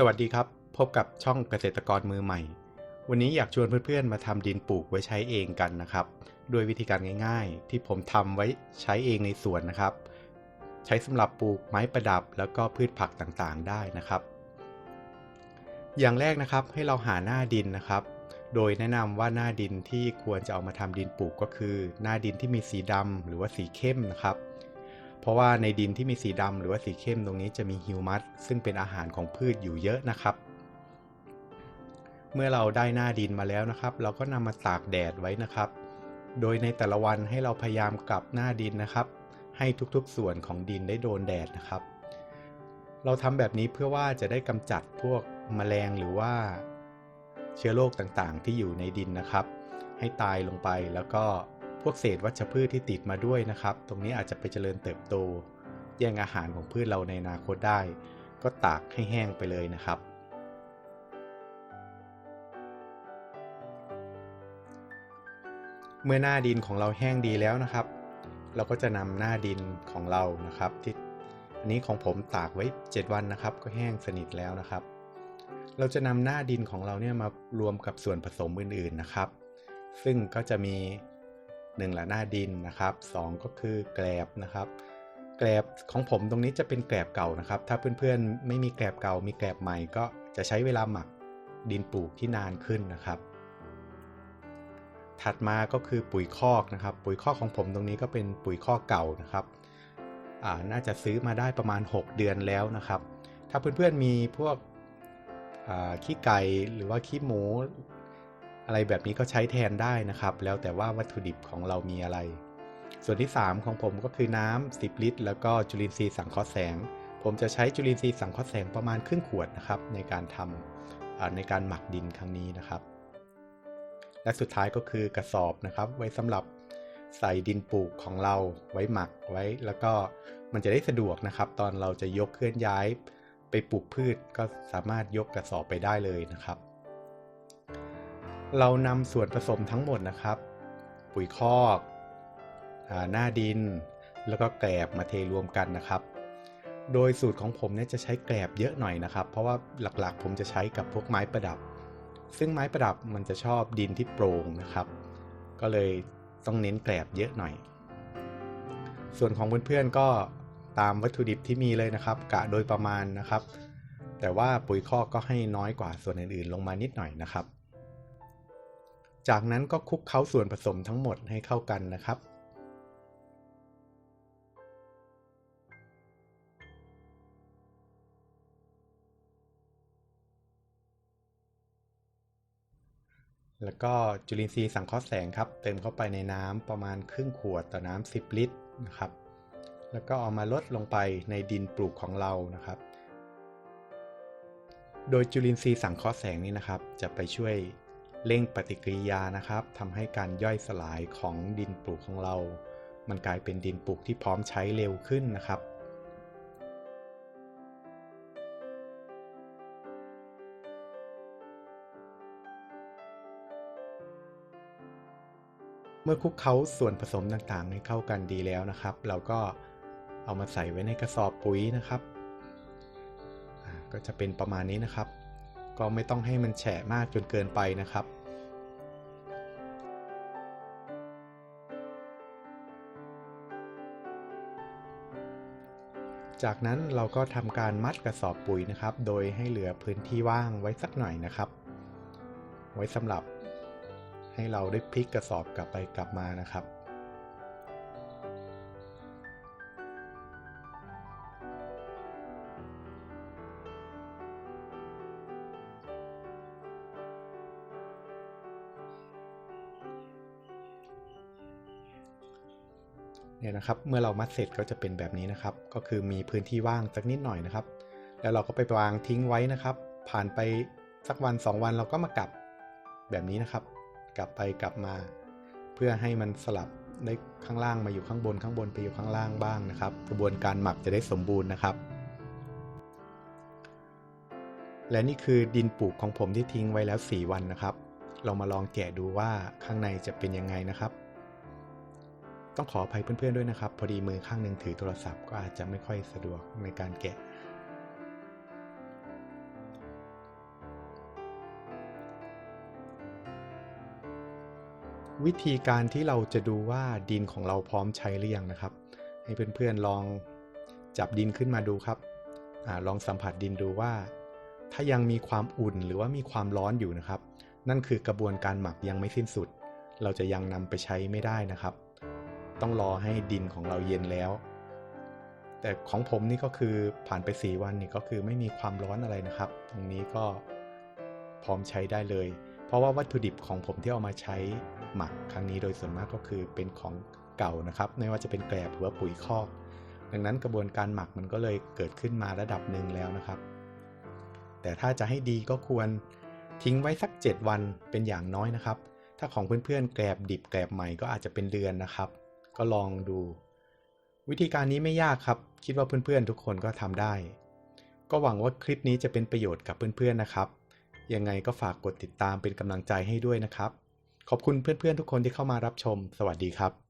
สวัสดีครับ พบกับช่องเกษตรกรมือใหม่ วันนี้อยากชวนเพื่อนๆ มาทำดินปลูกไว้ใช้เองกันนะครับ ด้วยวิธีการง่าย ๆ ที่ผมทำไว้ใช้เองในสวนนะครับ ใช้สำหรับปลูกไม้ประดับแล้วก็พืชผักต่างๆ ได้นะครับ อย่างแรกนะครับให้เราหาหน้าดินนะครับ โดยแนะนำว่าหน้าดินที่ควรจะเอามาทำดินปลูกก็คือ หน้าดินที่มีสีดำหรือว่าสีเข้มนะครับ เพราะว่าในดินที่มีสีดำหรือว่าสีเข้มตรงนี้จะมีฮิวมัสซึ่งเป็นอาหารของพืชอยู่เยอะนะครับ เมื่อเราได้หน้าดินมาแล้วนะครับ เราก็นำมาตากแดดไว้นะครับ โดยในแต่ละวันให้เราพยายามกลับหน้าดินนะครับ ให้ทุกๆส่วนของดินได้โดนแดดนะครับ เราทำแบบนี้เพื่อว่าจะได้กำจัดพวกแมลงหรือว่าเชื้อโรคต่างๆ ที่อยู่ในดินนะครับ ให้ตายลงไปแล้วก็ พวกเศษวัชพืชที่ติดมาด้วยนะครับ ตรงนี้อาจจะไปเจริญเติบโต แย่งอาหารของพืชเราในอนาคตได้ ก็ตากให้แห้งไปเลยนะครับ เมื่อหน้าดินของเราแห้งดีแล้วนะครับ เราก็จะนำหน้าดินของเรานะครับที่อันนี้ของผมตากไว้ 7 วันนะครับ ก็แห้งสนิทแล้วนะครับ เราจะนำหน้าดินของเราเนี่ยมารวมกับส่วนผสมอื่นๆนะครับ ซึ่งก็จะมี 1ละหน้าดินนะครับ 2 ก็คือแกลบนะครับแกลบของผมตรงนี้จะเป็นแกลบเก่านะครับ ถ้าเพื่อนๆไม่มีแกลบเก่า มีแกลบใหม่ก็จะใช้เวลาหมักดินปลูกที่นานขึ้นนะครับ ถัดมาก็คือปุ๋ยคอกนะครับ ปุ๋ยคอกของผมตรงนี้ก็เป็นปุ๋ยคอกเก่านะครับน่าจะซื้อมาได้ประมาณ 6 เดือนแล้วนะครับ ถ้าเพื่อนๆมีพวกขี้ไก่หรือว่าขี้หมู อะไรแบบนี้ก็ใช้แทนได้นะครับ แล้วแต่ว่าวัตถุดิบของเรามีอะไร ส่วนที่ 3 ของผมก็คือน้ำ10 ลิตร แล้วก็จุลินทรีย์สังเคราะห์แสง ผมจะใช้จุลินทรีย์สังเคราะห์แสงประมาณครึ่งขวดนะครับในการทำในการหมักดินครั้งนี้นะครับ และสุดท้ายก็คือกระสอบนะครับ ไว้สำหรับใส่ดินปลูกของเราไว้หมักไว้ แล้วก็มันจะได้สะดวกนะครับ ตอนเราจะยกเคลื่อนย้ายไปปลูกพืชก็สามารถยกกระสอบไปได้เลยนะครับ เรานำส่วนผสมทั้งหมดนะครับ ปุ๋ยคอกหน้าดิน แล้วก็แกลบมาเทรวมกันนะครับ โดยสูตรของผมเนี่ยจะใช้แกลบเยอะหน่อยนะครับ เพราะว่าหลักๆ ผมจะใช้กับพวกไม้ประดับ ซึ่งไม้ประดับมันจะชอบดินที่โปร่งนะครับ ก็เลยต้องเน้นแกลบเยอะหน่อย ส่วนของเพื่อนๆก็ตามวัตถุดิบที่มีเลยนะครับ กะโดยประมาณนะครับ แต่ว่าปุ๋ยคอกก็ให้น้อยกว่าส่วนอื่นๆ ลงมานิดหน่อยนะครับ จากนั้นก็คลุกเคล้าส่วนผสมทั้งหมดให้เข้ากันนะครับ แล้วก็จุลินทรีย์สังเคราะห์แสงครับ เติมเข้าไปในน้ำประมาณครึ่งขวดต่อน้ำ10 ลิตรนะครับ แล้วก็เอามาลดลงไปในดินปลูกของเรานะครับโดยจุลินทรีย์สังเคราะห์แสงนี้นะครับ จะไปช่วย เร่งปฏิกิริยานะครับทำให้การย่อยสลายของดินปลูกของเรา มันกลายเป็นดินปลูกที่พร้อมใช้เร็วขึ้นนะครับเมื่อคลุกเคล้าส่วนผสมต่างๆ ให้เข้ากันดีแล้วนะครับ เราก็เอามาใส่ไว้ในกระสอบปุ๋ยนะครับ ก็จะเป็นประมาณนี้นะครับ ก็ไม่ต้องให้มันแฉะมากจนเกินไปนะครับ จากนั้นเราก็ทำการมัดกระสอบปุ๋ยนะครับ โดยให้เหลือพื้นที่ว่างไว้สักหน่อยนะครับ ไว้สำหรับให้เราได้พลิกกระสอบกลับไปกลับมานะครับ เนี่ยนะครับ เมื่อเรามัดเสร็จก็จะเป็นแบบนี้นะครับ ก็คือมีพื้นที่ว่างสักนิดหน่อยนะครับ แล้วเราก็ไปวางทิ้งไว้นะครับ ผ่านไปสักวัน 2 วันเราก็มากลับแบบนี้นะครับ กลับไปกลับมา เพื่อให้มันสลับได้ข้างล่างมาอยู่ข้างบนข้างบนไปอยู่ข้างล่างบ้างนะครับ กระบวนการหมักจะได้สมบูรณ์นะครับ และนี่คือดินปลูกของผมที่ทิ้งไว้แล้ว 4 วันนะครับ เรามาลองแกะดูว่าข้างในจะเป็นยังไงนะครับ ต้องขออภัยเพื่อนๆด้วยนะครับ พอดีมือข้างหนึ่งถือโทรศัพท์ก็อาจจะไม่ค่อยสะดวกในการแกะ วิธีการที่เราจะดูว่าดินของเราพร้อมใช้หรือยังนะครับ ให้เพื่อนๆลองจับดินขึ้นมาดูครับอลองสัมผัสดินดูว่า ถ้ายังมีความอุ่นหรือว่ามีความร้อนอยู่นะครับ นั่นคือกระบวนการหมักยังไม่สิ้นสุด เราจะยังนำไปใช้ไม่ได้นะครับ ต้องรอให้ดินของเราเย็นแล้ว แต่ของผมนี่ก็คือผ่านไป 4 วันนี่ก็คือไม่มีความร้อนอะไรนะครับ ตรงนี้ก็พร้อมใช้ได้เลย เพราะว่าวัตถุดิบของผมที่เอามาใช้หมักครั้งนี้โดยส่วนมากก็คือเป็นของเก่านะครับ ไม่ว่าจะเป็นแกลบหรือว่าปุ๋ยคอก ดังนั้นกระบวนการหมักมันก็เลยเกิดขึ้นมาระดับหนึ่งแล้วนะครับ แต่ถ้าจะให้ดีก็ควรทิ้งไว้สัก 7 วันเป็นอย่างน้อยนะครับ ถ้าของเพื่อนๆแกลบดิบแกลบใหม่ก็อาจจะเป็นเดือนนะครับ ก็ลองดู วิธีการนี้ไม่ยากครับ คิดว่าเพื่อนๆทุกคนก็ทำได้ ก็หวังว่าคลิปนี้จะเป็นประโยชน์กับเพื่อนๆนะครับ ยังไงก็ฝากกดติดตามเป็นกำลังใจให้ด้วยนะครับ ขอบคุณเพื่อนๆทุกคนที่เข้ามารับชม สวัสดีครับ